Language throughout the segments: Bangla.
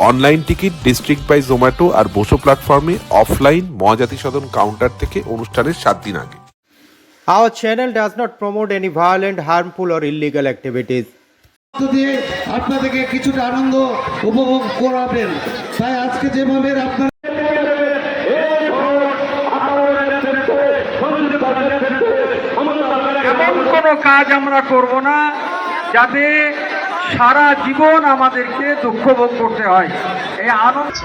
Online ticket district by Zomato আর বসো প্ল্যাটফর্মে অফলাইন মহাজাতি সদন কাউন্টার থেকে অনুষ্ঠানের সাত দিন আগে Our channel does not promote any violent, harmful, or illegal activities. মধ্য দিয়ে আপনাদেরকে কিছুটা আনন্দ উপভোগ করাবেন তাই আজকে যেভাবে আপনারা এমন কোনো কাজ আমরা করব না যাতে সারা জীবন আমাদেরকে দুঃখ ভোগ করতে হয়। এই আনন্দ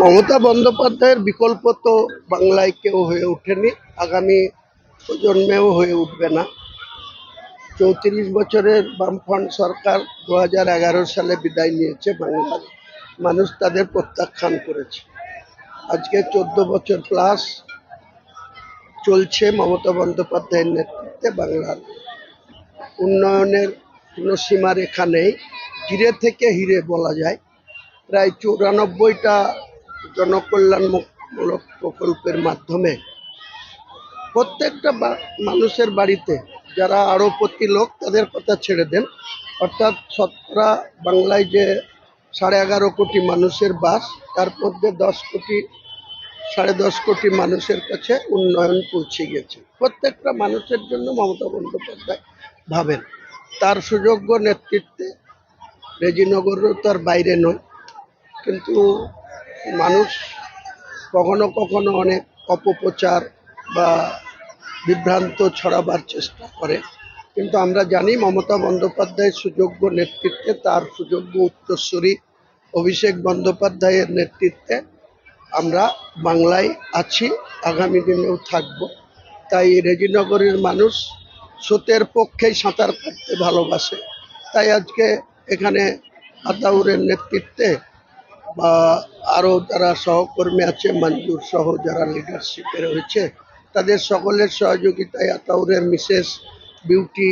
মমতা বন্দ্যোপাধ্যায়ের বিকল্প তো বাংলায় কেউ হয়ে ওঠেনি। আগামী প্রজন্মেও হয়ে উঠবে না। চৌত্রিশ বছরের বামফ্রন্ট সরকার দু সালে বিদায় নিয়েছে বাংলার মানুষ তাদের প্রত্যাখ্যান করেছে। আজকে চোদ্দ বছর প্লাস চলছে মমতা বন্দ্যোপাধ্যায়ের নেতৃত্বে বাংলার উন্নয়নের কোনো সীমারেখা নেই। হিরে থেকে হিরে বলা যায়। প্রায় চুরানব্বইটা জনকল্যাণমূলক প্রকল্পের মাধ্যমে প্রত্যেকটা মানুষের বাড়িতে যারা আরবপতি লোক, তাদের কথা ছেড়ে দেন। অর্থাৎ শতকরা বাংলায় যে সাড়ে এগারো কোটি মানুষের বাস, তার মধ্যে দশ কোটি, সাড়ে দশ কোটি মানুষের কাছে উন্নয়ন পৌঁছে গেছে। প্রত্যেকটা মানুষের জন্য মমতা বন্দ্যোপাধ্যায় ভাবেন। তার সুযোগ্য নেতৃত্বে রেজিনগরও তার বাইরে নয়। কিন্তু মানুষ কখনো কখনো অনেক অপপ্রচার বা বিভ্রান্ত ছড়াবার চেষ্টা করে। কিন্তু আমরা জানি মমতা বন্দ্যোপাধ্যায়ের সুযোগ্য নেতৃত্বে, তার সুযোগ্য উত্তরসূরি অভিষেক বন্দ্যোপাধ্যায়ের নেতৃত্বে আমরা বাংলায় আছি, আগামী দিনেও থাকব। তাই রেজিনগরের মানুষ স্রোতের পক্ষেই সাঁতার কাটতে ভালোবাসে। তাই আজকে এখানে আতাউরের নেতৃত্বে বা আরও যারা সহকর্মী আছে, মঞ্জুর সহ যারা লিডারশিপে রয়েছে তাদের সকলের সহযোগিতায় আতাউরের মিসেস বিউটি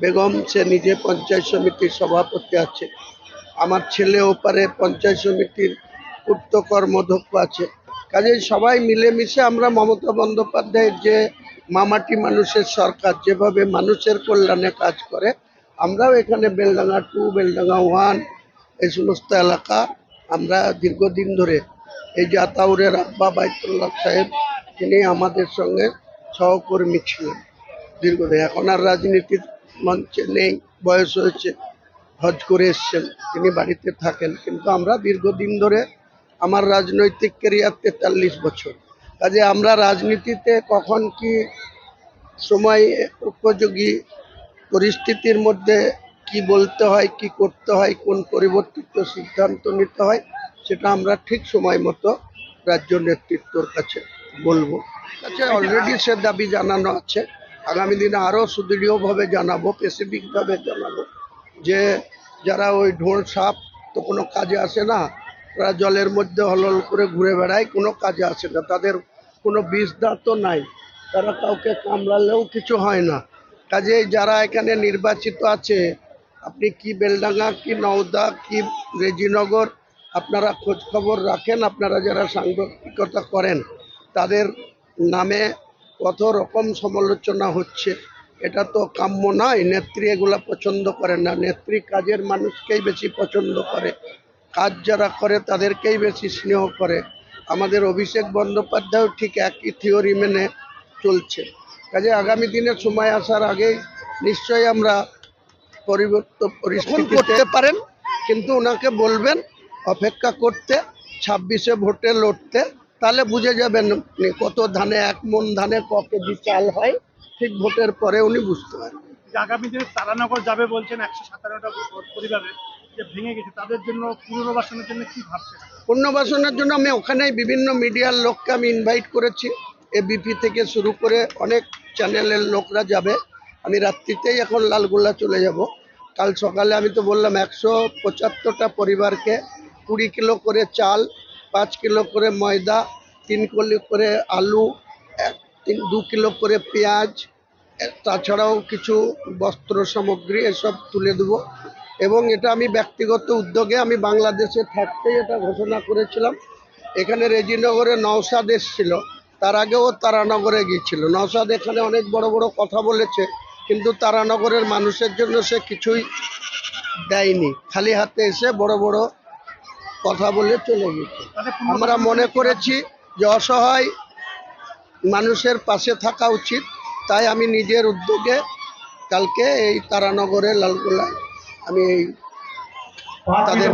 বেগম, সে নিজে পঞ্চায়েত সমিতির সভাপতি আছে। আমার ছেলে ওপারে পঞ্চায়েত সমিতির পূর্ত কর্মধ্যক্ষ আছে। কাজেই সবাই মিলেমিশে আমরা মমতা বন্দ্যোপাধ্যায়ের যে মামাটি মানুষের সরকার যেভাবে মানুষের কল্যাণে কাজ করে, আমরাও এখানে বেলডাঙ্গা টু, বেলডাঙ্গা ওয়ান, এই সমস্ত এলাকা আমরা দীর্ঘদিন ধরে এই যে আতাউরের আব্বা বাইতুল্লাহ সাহেব, তিনি আমাদের সঙ্গে সহকর্মী ছিলেন দীর্ঘদিন। এখন আর রাজনীতির মঞ্চে নেই, বয়স হয়েছে, হজ করে এসছেন, তিনি বাড়িতে থাকেন। কিন্তু আমরা দীর্ঘদিন ধরে আমার রাজনৈতিক ক্যারিয়ার তেতাল্লিশ বছর। কাজে আমরা রাজনীতিতে কখন কি সময় উপযোগী, পরিস্থিতির মধ্যে কি বলতে হয়, কি করতে হয়, কোন পরিবর্তিত সিদ্ধান্ত নিতে হয়, সেটা আমরা ঠিক সময় মতো রাজ্য নেতৃত্বর কাছে বলব। কাছে অলরেডি সে দাবি জানানো আছে। আগামী দিনে আরও সুদৃঢ়ভাবে জানাব স্পেসিফিকভাবে জানাব যে যারা ওই ঢোল সাপ তো কোনো কাজে আসে না তারা জলের মধ্যে হলল করে ঘুরে বেড়ায়, কোনো কাজে আসে না। তাদের কোনো বিষ তো নাই। তারা কাউকে কামড়ালেও কিছু হয় না। কাজেই যারা এখানে নির্বাচিত আছে, আপনি কি বেলডাঙ্গা, কি নওদা, কি রেজিনগর, আপনারা খোঁজ খবর রাখেন, আপনারা যারা সাংবাদিকতা করেন, তাদের নামে কত রকম সমালোচনা হচ্ছে, এটা তো কাম্য নয়। নেত্রী এগুলা পছন্দ করে না। নেত্রী কাজের মানুষকেই বেশি পছন্দ করে। কাজ যারা করে তাদেরকেই বেশি স্নেহ করে। আমাদের অভিষেক বন্দ্যোপাধ্যায়ও ঠিক একই থিওরি মেনে চলছে। কাজে আগামী দিনে সময় আসার আগেই নিশ্চয়ই আমরা পরিবর্তন পরিস্থিতি করতে পারেন? কিন্তু ওনাকে বলবেন অপেক্ষা করতে ছাব্বিশে ভোটে লড়তে তাহলে বুঝে যাবেন আপনি কত ধানে এক মন ধানে ক কেজি চাল হয়। ঠিক ভোটের পরে উনি বুঝতে পারবেন। আগামী দিনে তারানগর যাবে বলছেন একশো সাতান্নটা পরিবারের পুনর্বাসনের জন্য আমি ওখানেই বিভিন্ন মিডিয়ার লোককে আমি ইনভাইট করেছি। এবিপি থেকে শুরু করে অনেক চ্যানেলের লোকরা যাবে। আমি রাত্রিতেই এখন লালগোল্লা চলে যাব। কাল সকালে আমি তো বললাম একশো পঁচাত্তরটা পরিবারকে কুড়ি কিলো করে চাল, পাঁচ কিলো করে ময়দা, তিন কিলো করে আলু তিন, দু কিলো করে পেঁয়াজ তাছাড়াও কিছু বস্ত্র সামগ্রী এসব তুলে দেব। এবং এটা আমি ব্যক্তিগত উদ্যোগে আমি বাংলাদেশে থাকতেই এটা ঘোষণা করেছিলাম। এখানে রেজিনগরে নওসাদ এসেছিল। তার আগেও তারানগরে গিয়েছিল। নওসাদ এখানে অনেক বড় বড় কথা বলেছে কিন্তু তারানগরের মানুষের জন্য সে কিছুই দেয়নি। খালি হাতে এসে বড় বড় কথা বলে চলে গেছে আমরা মনে করেছি যে অসহায় মানুষের পাশে থাকা উচিত। তাই আমি নিজের উদ্যোগে কালকে এই তারানগরে লালগোলায় আমি এই তাদের